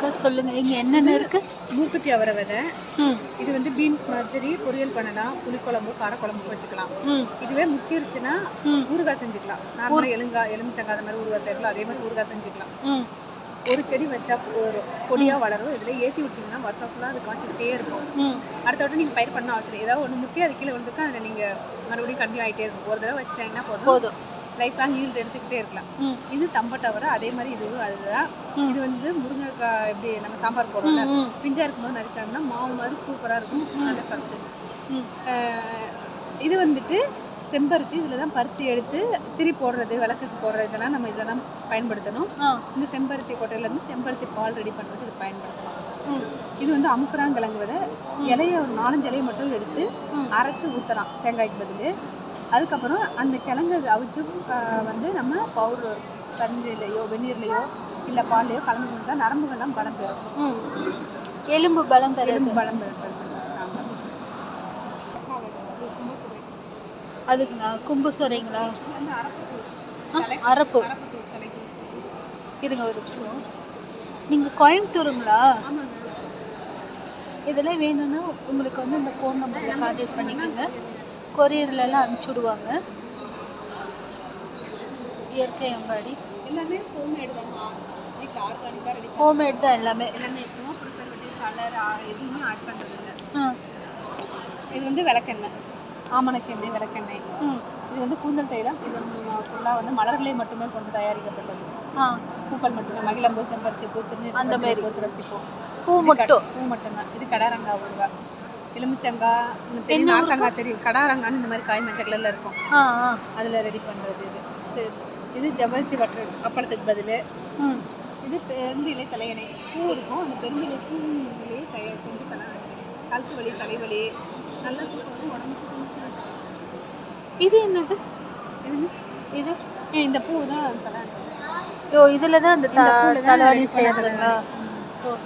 அக்கா சொல்லுங்க. இங்க என்னென்ன இருக்கு? மூக்குத்தி அவரை விதை. இது வந்து பீன்ஸ் மாதிரி பொரியல் பண்ணலாம். புளிக்குழம்பு காரக்குழம்பு வச்சுக்கலாம். இதுவே முத்திருச்சுன்னா ஊறுகாய் செஞ்சுக்கலாம். நார்மலாக எலுங்கா எலுமிச்சங்காய் அந்த மாதிரி ஊறுகாய் செய்யலாம் அதே மாதிரி ஊறுகாய் செஞ்சுக்கலாம். ஒரு செடி வச்சா போதும். கொடியாக வளரும். இதில் ஏற்றி விட்டிங்கன்னா வருஷம் ஃபுல்லாக அது காய்ச்சிக்கிட்டே இருக்கும். அடுத்த வட்டம் நீங்கள் பயிர் பண்ண அவசியம். ஏதாவது ஒன்று முத்தி அது கீழே விழுந்துருக்கா அதில் நீங்கள் மறுபடியும் கண்டினியூ ஆகிட்டே இருக்கும். ஒரு தடவை வச்சுட்டாங்கன்னா போதும். போதும். லைஃப் லாங் ஈல்டு எடுத்துக்கிட்டே இருக்கலாம். இது தம்பட்டவரை அதே மாதிரி இதுவும் அதுதான். இது வந்து முருங்கைக்காய் எப்படி நம்ம சாம்பார் போடுறோம்ல ம், ம். பிஞ்சா இருக்கும்போது நறுக்காங்கன்னா மாவு மாதிரி சூப்பராக இருக்கும். நல்ல சத்து. இது வந்துட்டு செம்பருத்தி இதில் தான் பருத்தி எடுத்து திரி போடுறது விளக்குக்கு போடுறது இதெல்லாம் நம்ம இதில் தான் பயன்படுத்தணும் இந்த செம்பருத்தி கொட்டையிலேருந்து செம்பருத்தி பால் ரெடி பண்ணுறது இது பயன்படுத்தலாம். இது வந்து அமுக்குறாங்கிழங்கு விதை இலைய ஒரு நாலஞ்சு இலையை மட்டும் எடுத்து. அரைச்சி ஊற்றலாம் தேங்காய்க்கு பதில். அதுக்கப்புறம் அந்த கிழங்கு அவிச்சு அஹ், வந்து நம்ம பவுடர் தண்ணியிலையோ வெந்நீர்லையோ இல்லை பால்லையோ கலந்து கொடுத்தா நரம்புகள்லாம் பலம் பெறும். எலும்பு பலம் பெறுது. எலும்பு பலம் பெறும் அதுக்குண்ணா கும்பு சொறீங்களா வந்து அரப்பு இருங்க ஒரு நிமிஷம். நீங்கள் கோயம்புத்தூருங்களா? ஆமாங்க. இதெல்லாம் வேணும்னா உங்களுக்கு வந்து இந்த ஃபோன் நம்பரில் கான்டாக்ட் பண்ணிக்கோங்க. கொரியர்லலாம் அனுப்பிச்சி விடுவாங்க இயற்கை அங்காடி. எல்லாமே ஹோம்மேடு தான் வீட்டில் ஆர்கானிக்காக ரெடி ஹோம்மேட் தான் எல்லாமே. எல்லாமே சும்மா ப்ரிசர்வேட்டிவ் கலர் எதுவுமே ஆட் பண்ணுறது இல்லை ஆ. இது வந்து விளக்கெண்ணெய். ஆமணக்கெண்ணெய். விளக்கெண்ணெய். ம். இது வந்து கூந்தல் தைலம் இது ஃபுல்லாக வந்து மலர்களே மட்டுமே கொண்டு தயாரிக்கப்பட்டது. ஆ. பூக்கள் மட்டுமே. மகிழம்பூ செம்பருத்தி பூ திருநீர் அந்த மாதிரி. பூ பூ மட்டும். பூ மட்டும்தான். இது கடாரங்காய் ஊறுகாய் எலுமிச்சங்காய் என்ன நார்த்தங்காய் தெரியும். கடாரங்கான்னு இந்த மாதிரி காய் மஞ்சள் கலரில் இருக்கும். அதில் ரெடி பண்ணுறது இது. சரி. இது ஜவ்வரிசி வட்டல் அப்பளத்துக்கு பதில். இது பெரும்பிலை தலையணை. பூ இருக்கும். அந்த பெரும்பிலை பூவிலே தயார் செஞ்சு தலை கழுத்து வலி தலைவலி நல்லா தூக்கம் வரும் உடம்புக்கு இது என்னது? இது? இந்த பூ தான் தலையணை ஓ இதில் தான் அந்த தலைவலி செய்யறதுங்களா? தலையணை. ஓ.